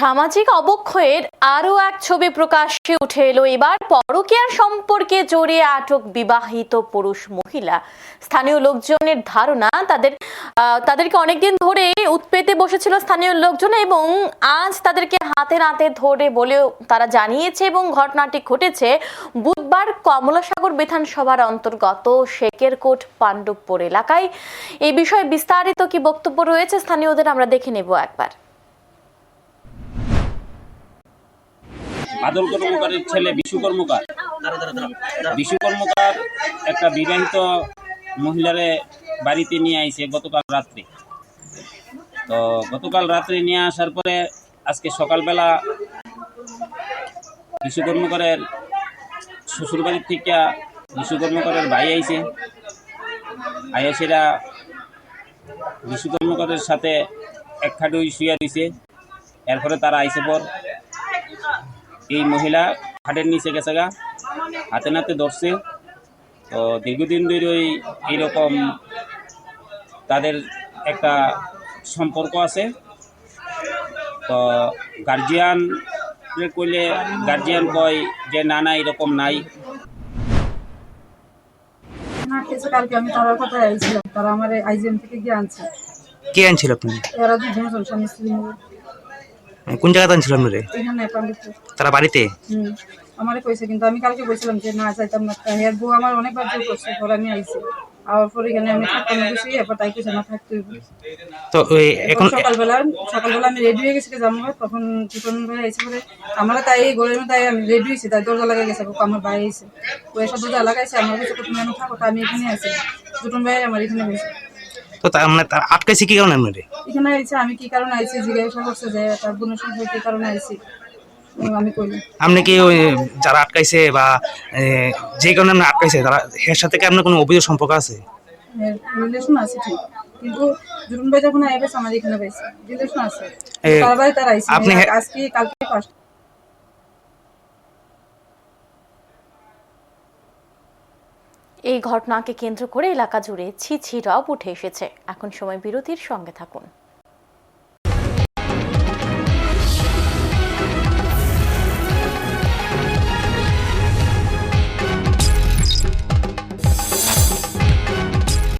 সামাজিক অবক্ষয়ের আরও এক ছবি প্রকাশ্যে উঠে এলো এবার পরকীয়ার সম্পর্কে জড়িয়ে আটক বিবাহিত পুরুষ মহিলা। স্থানীয় লোকজনের ধারণা, তাদের তাদেরকে অনেকদিন ধরে উৎপেতে বসেছিল স্থানীয় লোকজন এবং আজ তাদেরকে হাতে নাতে ধরে বলেও তারা জানিয়েছে এবং ঘটনাটি ঘটেছে বুধবার কমলাসাগর বিধানসভার অন্তর্গত শেকেরকোট পাণ্ডবপুর এলাকায়। এই বিষয়ে বিস্তারিত কি বক্তব্য রয়েছে, স্থানীয়দের আমরা দেখে নেব একবার। বাদল কর্মকারের ছেলে বিশু কর্মকার। বিশু কর্মকার একটা বিবাহিত মহিলারে বাড়িতে নিয়ে আইছে গতকাল রাত্রে। তো গতকাল রাত্রে নিয়ে আসার পরে আজকে সকালবেলা বিশু কর্মকারের শ্বশুর বাড়ির থেকে বিশু কর্মকারের ভাই আইছে। আইসেরা বিশু কর্মকারের সাথে এক খাটুই শুয়ে দিছে এরপরে তারা আইসে পর এই মহিলা হাটের নিচে গেছে গা হাতে নাতে ধরছে। তো দীর্ঘদিন ধরে ওই এইরকম তাদের একটা সম্পর্ক আছে। তো গার্জিয়ান কইলে গার্জিয়ান কয় যে না না এরকম নাই। কালকে আমি তারার কথায় আইছিলাম তারা আমার আইজিএম থেকে গিয়ে আনছে। কে আনছিল আপনি? এরা দুজন স্বামী স্ত্রী মিলে। কোন জায়গাতে আনছিল আপনি রে এখানে পান্ডিতপুর তারা বাড়িতে? হুম আমারে কইছে কিন্তু আমি কালকে বলছিলাম যে না যাইতাম না। হের বউ আমার অনেকবার জোর করছে পরে আমি আইছি। আর পরে এখানে আমি থাকতাম না বেশি এরপর তাই কিছু না থাকতে হইব। তো ওই এখন সকালবেলা সকালবেলা আমি রেডি হয়ে গেছি যাব তখন দুজন ভাই আইসে পরে আমরা তাই ঘরের মধ্যে তাই আমি রেডি হয়েছি তাই দরজা লাগাই গেছে আমার ভাই আইসে ও এসব দরজা লাগাইছে আমার কাছে তুমি আমি থাকো আমি এখানে আছি দুজন ভাই আমার এখানে হয়েছে তো তার মানে তার আটকাইছে কি কারণে আপনি এখানে আইছে আমি কি কারণে আইছি জিজ্ঞাসা করছে যে তার বোনের সঙ্গে কি কারণে আইছি। আমি আপনি কি ওই যারা আটকাইছে বা যে কারণে আপনি আটকাইছে তারা এর সাথে কি আপনার কোনো অভিযোগ সম্পর্ক আছে? রিলেশন আছে ঠিক। কিন্তু জুরুন ভাই যখন আইবে আমার এখানে পাইছে। রিলেশন আছে। এ, তার আইছে। আপনি আজকে কালকে ফার্স্ট এই ঘটনাকে কেন্দ্র করে এলাকা জুড়ে ছি রব উঠে এসেছে। এখন সময় বিরতির সঙ্গে থাকুন।